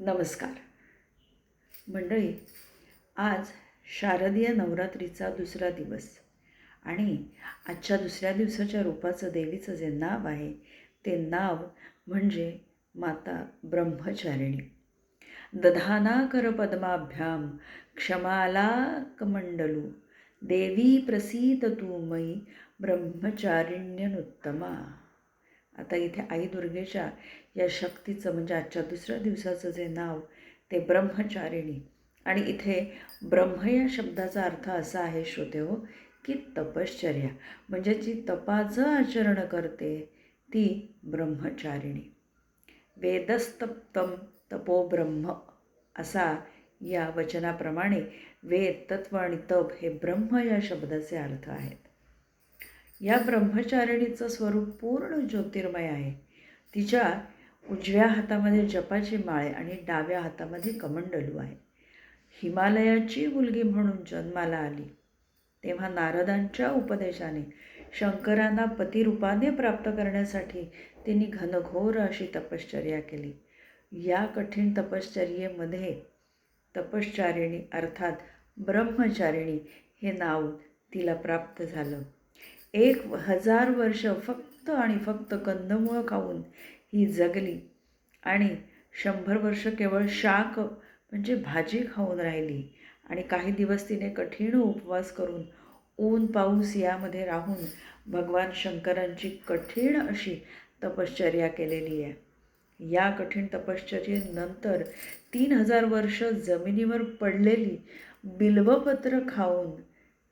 नमस्कार. मंडळी आज शारदीय नवरात्रीचा दुसरा दिवस आणि आजच्या दुसऱ्या दिवसाच्या रूपाचं देवीचं जे नाव आहे ते नाव म्हणजे माता ब्रह्मचारिणी. दधानाकर पद्माभ्याम क्षमाला कमंडलू देवी प्रसीद तू मयी ब्रह्मचारिण्यनुत्तमा. आता इथे आई दुर्गेच्या या शक्तीचं म्हणजे आजच्या दुसऱ्या दिवसाचं जे नाव ते ब्रह्मचारिणी. आणि इथे ब्रह्म या शब्दाचा अर्थ असा आहे श्रोते हो की तपश्चर्या. म्हणजे जी तपाचं आचरण करते ती ब्रह्मचारिणी. वेदस्तप्तम तपो ब्रह्म असा या वचनाप्रमाणे वेद तत्व आणि तप हे ब्रह्म या शब्दाचे अर्थ आहेत. या ब्रह्मचारिणीचं स्वरूप पूर्ण ज्योतिर्मय आहे. तिच्या उजव्या हातामध्ये जपाची माळे आणि डाव्या हातामध्ये कमंडलू आहे. हिमालयाची मुलगी म्हणून जन्माला आली. तेव्हा नारदांच्या उपदेशाने शंकरांना पतिरूपाने प्राप्त करण्यासाठी तिने घनघोर अशी तपश्चर्या केली. या कठीण तपश्चर्येमध्ये तपश्चारिणी अर्थात ब्रह्मचारिणी हे नाव तिला प्राप्त झालं. एक हजार वर्ष फक्त आणि फक्त कंदमुळं खाऊन ही जगली. आणि शंभर वर्ष केवळ शाक म्हणजे भाजी खाऊन राहिली. आणि काही दिवस तिने कठीण उपवास करून ऊन पाऊस यामध्ये राहून भगवान शंकरांची कठीण अशी तपश्चर्या केलेली आहे. या कठीण तपश्चर्येनंतर तीन हजार वर्ष जमिनीवर पडलेली बिल्वपत्र खाऊन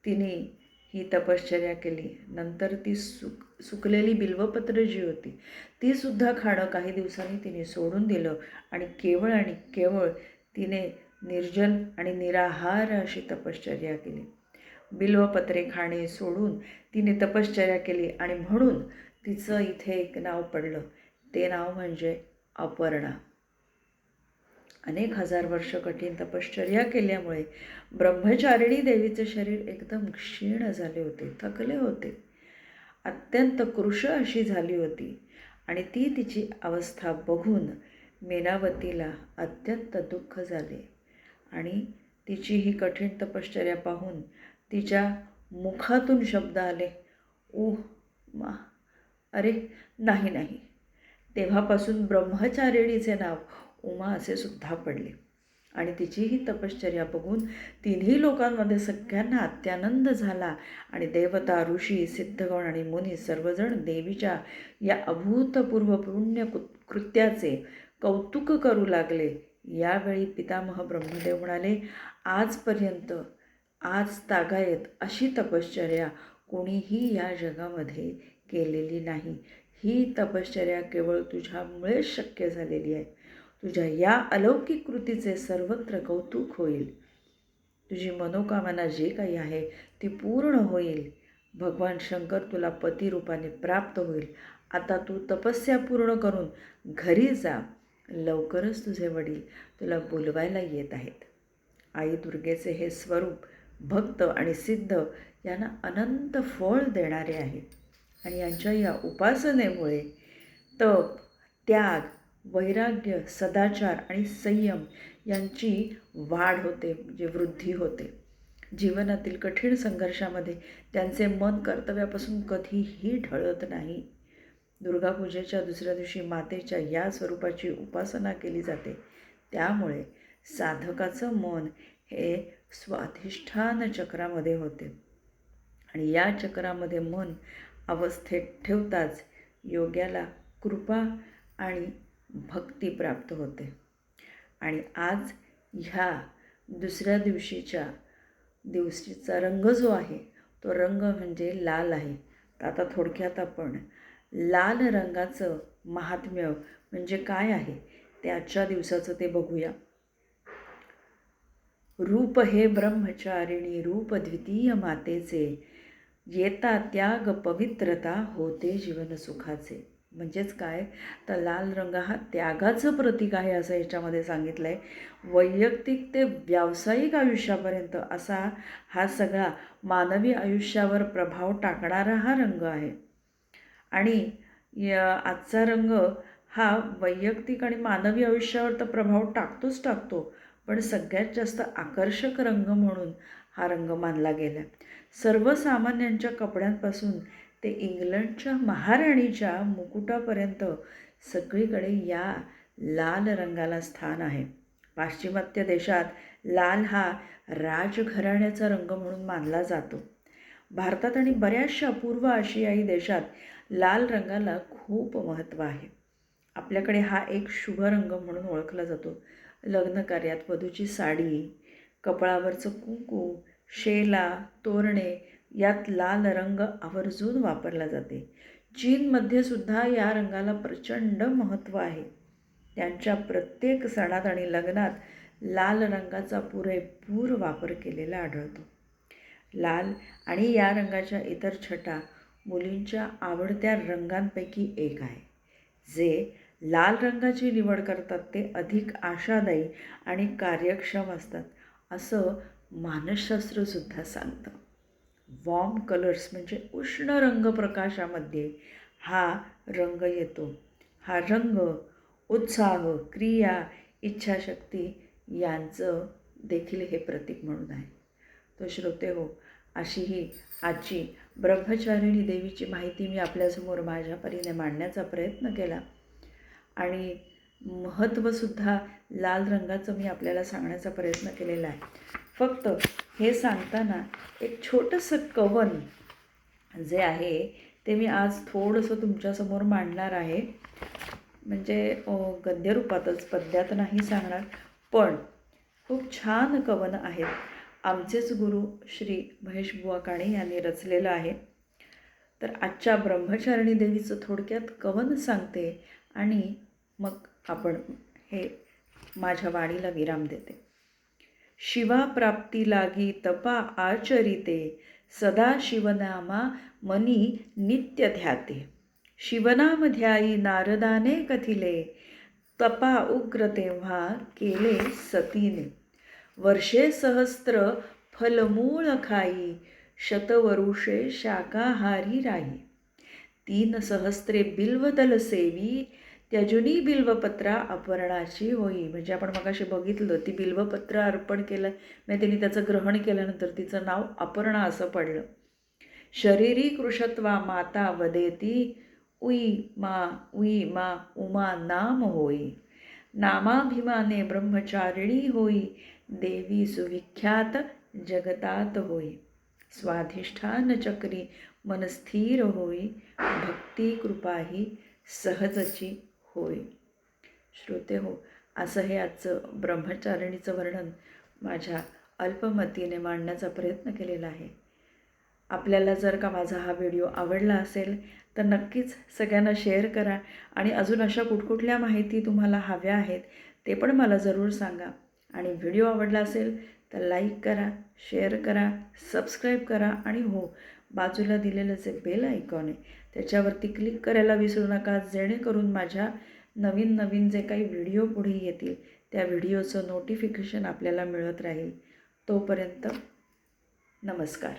तिने ही तपश्चर्या केली. नंतर ती सुक सुकलेली बिल्वपत्र जी होती तीसुद्धा खाणं काही दिवसांनी तिने सोडून दिलं आणि केवळ आणि केवळ तिने निर्जल आणि निराहार अशी तपश्चर्या केली. बिल्वपत्रे खाणे सोडून तिने तपश्चर्या केली आणि म्हणून तिचं इथे एक नाव पडलं. ते नाव म्हणजे अपर्णा. अनेक हजार वर्ष कठीण तपश्चर्या केल्यामुळे ब्रह्मचारिणी देवीचे शरीर एकदम क्षीण झाले होते थकले होते. अत्यंत कृश अशी झाली होती आणि ती तिची अवस्था बघून मेनावतीला अत्यंत दुःख झाले आणि तिची ही कठीण तपश्चर्या पाहून तिच्या मुखातून शब्द आले ऊह मा अरे नाही नाही. तेव्हापासून ब्रह्मचारिणीचे नाव उमा असे सुद्धा पडले. आणि तिची ही तपश्चर्या बघून तिन्ही लोकांमध्ये सगळ्यांना अत्यानंद झाला. आणि देवता ऋषी सिद्धगण आणि मुनी सर्वजण देवीच्या या अभूतपूर्व पुण्य कृत्याचे कौतुक करू लागले. यावेळी पितामह ब्रह्मदेव म्हणाले आजपर्यंत आज तागायत अशी तपश्चर्या कोणीही या जगामध्ये केलेली नाही. ही तपश्चर्या केवळ तुझ्यामुळेच शक्य झालेली आहे. तुझ्या या अलौकिक कृतीचे सर्वत्र कौतुक होईल. तुझी मनोकामना जे काही आहे ती पूर्ण होईल. भगवान शंकर तुला पतिरूपाने प्राप्त होईल. आता तू तपस्या पूर्ण करून घरी जा. लवकरच तुझे वडील तुला बोलवायला येत आहेत. आई दुर्गेचे हे स्वरूप भक्त आणि सिद्ध यांना अनंत फळ देणारे आहे. आणि यांच्या या उपासनेमुळे तप त्याग वैराग्य सदाचार आणि संयम यांची वाढ होते म्हणजे वृद्धी होते. जीवनातील कठीण संघर्षामध्ये त्यांचे मन कर्तव्यापासून कधीही ढळत नाही. दुर्गापूजेच्या दुसऱ्या दिवशी मातेच्या या स्वरूपाची उपासना केली जाते. त्यामुळे साधकाचं मन हे स्वाधिष्ठान चक्रामध्ये होते. आणि या चक्रामध्ये मन अवस्थेत ठेवताच योग्याला कृपा आणि भक्ती प्राप्त होते. आणि आज ह्या दुसऱ्या दिवशीच्या दिवशीचा रंग जो आहे तो रंग म्हणजे लाल आहे. तर आता थोडक्यात आपण लाल रंगाचं महात्म्य म्हणजे काय आहे ते आजच्या दिवसाचं ते बघूया. रूप हे ब्रह्मचारिणी रूप द्वितीय मातेचे येता त्याग पवित्रता होते जीवन सुखाचे म्हणजेच काय? तर लाल रंग हा त्यागाचं प्रतीक आहे असं याच्यामध्ये सांगितलं आहे वैयक्तिक ते व्यावसायिक आयुष्यापर्यंत असा हा सगळा मानवी आयुष्यावर प्रभाव टाकणारा हा रंग आहे. आणि आजचा रंग हा वैयक्तिक आणि मानवी आयुष्यावर तर प्रभाव टाकतोच टाकतो पण सगळ्यात जास्त आकर्षक रंग म्हणून हा रंग मानला गेला सर्वसामान्यांच्या कपड्यांपासून ते इंग्लंडच्या महाराणीच्या मुकुटापर्यंत सगळीकडे या लाल रंगाला स्थान आहे. पाश्चिमात्य देशात लाल हा राजघराण्याचा रंग म्हणून मानला जातो. भारतात आणि बऱ्याचशा पूर्व आशियाई देशात लाल रंगाला खूप महत्त्व आहे. आपल्याकडे हा एक शुभ रंग म्हणून ओळखला जातो. लग्नकार्यात वधूची साडी कपाळावरचं कुंकू शेला तोरणे यात लाल रंग आवर्जून वापरला जाते. चीनमध्ये सुद्धा या रंगाला प्रचंड महत्त्व आहे. त्यांच्या प्रत्येक सणात आणि लग्नात लाल रंगाचा पुरेपूर वापर केलेला आढळतो. लाल आणि या रंगाच्या इतर छटा मुलींच्या आवडत्या रंगांपैकी एक आहे. जे लाल रंगाची निवड करतात ते अधिक आशादायी आणि कार्यक्षम असतात असं मानसशास्त्रसुद्धा सांगतं. वॉर्म कलर्स म्हणजे उष्ण रंग प्रकाशामध्ये हा रंग येतो. हा रंग उत्साह क्रिया इच्छाशक्ती यांचं देखील हे प्रतीक म्हणून आहे. तो श्रोते हो अशी ही आजची ब्रह्मचारिणी देवीची माहिती मी आपल्यासमोर माझ्या परीने मांडण्याचा प्रयत्न केला. आणि महत्त्वसुद्धा लाल रंगाचं मी आपल्याला सांगण्याचा प्रयत्न केलेला आहे. फक्त हे सांगताना एक छोटंसं कवन जे आहे ते मी आज थोडंसं तुमच्यासमोर मांडणार आहे. म्हणजे गद्यरूपातच पद्यात नाही सांगणार पण खूप छान कवन आहेत. आमचेच गुरु श्री महेशबुवा काणे यांनी रचलेलं आहे. तर आजच्या ब्रह्मचारिणी देवीचं थोडक्यात कवन सांगते आणि मग आपण हे माझ्या वाणीला विराम देते. शिवाप्राप्ती लागी तपा आचरिते सदा शिवनामा मनी नित्य ध्याते। शिवनामध्यायी नारदाने कथिले तपा उग्र तेव्हा केले सतीने। वर्षे सहस्त्र फलमूळ खाई शतवरुषे शाकाहारी राई तीन सहस्त्रे बिल्वदल सेवी त्यजुनी बिल्वपत्रा अपर्णाशी होई. म्हणजे आपण मगाशी बघितलं ती बिल्वपत्र अर्पण केलं म्हणजे तिने त्याचं ग्रहण केल्यानंतर तिचं नाव अपर्णा असं पडलं. शरीरी कृषत्वा माता वदेती उई मा उई मा उमा नाम होई. नामाभिमाने ब्रह्मचारिणी होई देवी सुविख्यात जगतात होई. स्वाधिष्ठान चक्री मनस्थिर होई भक्ती कृपाही सहजची होय. श्रोते हो असं हे आजचं ब्रह्मचारिणीचं वर्णन माझ्या अल्पमतीने मांडण्याचा प्रयत्न केलेला आहे. आपल्याला जर का माझा हा व्हिडिओ आवडला असेल तर नक्कीच सगळ्यांना शेअर करा आणि अजून अशा कुठकुठल्या माहिती तुम्हाला हव्या आहेत ते पण मला जरूर सांगा. आणि व्हिडिओ आवडला असेल तर लाईक करा शेअर करा सबस्क्राईब करा आणि हो बाजूला दिलेलं जे बेल आयकॉन आहे. त्याच्यावरती क्लिक करायला विसरू नका जेणेकरून माझ्या नवीन नवीन जे काही व्हिडिओ पुढे येतील त्या व्हिडिओचं नोटिफिकेशन आपल्याला मिळत राहील. तोपर्यंत नमस्कार.